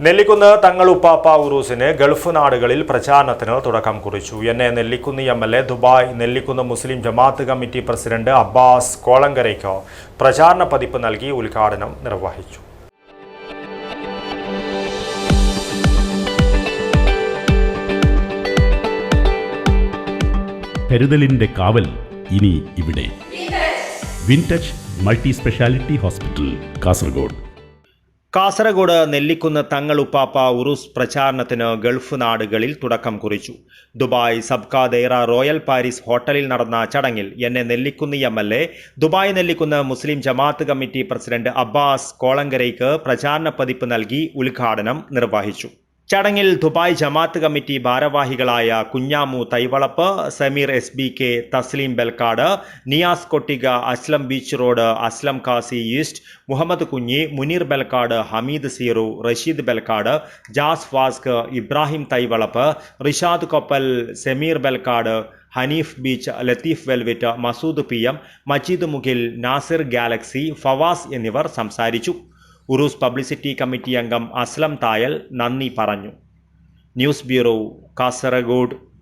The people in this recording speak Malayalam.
നെല്ലിക്കുന്ന് തങ്ങൾ ഉപ്പാപ്പ ഉറൂസിന് ഗൾഫ് നാടുകളിൽ പ്രചാരണത്തിന് തുടക്കം കുറിച്ചു. N. A. Nellikkunnu M. L. A. Dubai Nellikkunnu Muslim Jamaath committee president Abbas കോളങ്കരയ്ക്ക് പ്രചാരണ പതിപ്പ് നൽകി ഉദ്ഘാടനം നിർവഹിച്ചു. കരുതലിന്റെ കാവൽ ഇനി ഇവിടെ. Wintouch multi speciality hospital Kasaragod. Kasaragod Nellikkunnu Thangalupappa Urus പ്രചാരണത്തിന് ഗൾഫ് നാടുകളിൽ തുടക്കം കുറിച്ചു. ദുബായ് സബ്കാ ദൈറ റോയൽ പാരീസ് ഹോട്ടലിൽ നടന്ന ചടങ്ങിൽ N A Nellikkunnu M L A Dubai Nellikkunnu Muslim Jamaath committee president Abbas കോളങ്കരയ്ക്ക് പ്രചാരണ പതിപ്പ് നൽകി ഉദ്ഘാടനം നിർവഹിച്ചു. ചടങ്ങിൽ ദുബായ് ജമാഅത്ത് കമ്മിറ്റി ഭാരവാഹികളായ Kunhamu Thaivalappu Sameer S B K Thasleem Belkad Niyas Kottika Aslam beach road Aslam Kasi east Muhammad Kunhi Muneer Belkad Hameed Seeru Rasheed Belkad jazz ഫാസ്ക് Ibrahim Thaivalappu Rishad Koppal Sameer Belkad Haneef beach Latheef വെൽവിറ്റ് Masood P M Majeed Mukhil Nasir Galaxy Fawas എന്നിവർ സംസാരിച്ചു. ഉറൂസ് പബ്ലിസിറ്റി കമ്മിറ്റി അംഗം അസ്ലം തായൽ നന്ദി പറഞ്ഞു. News bureau Kasaragod.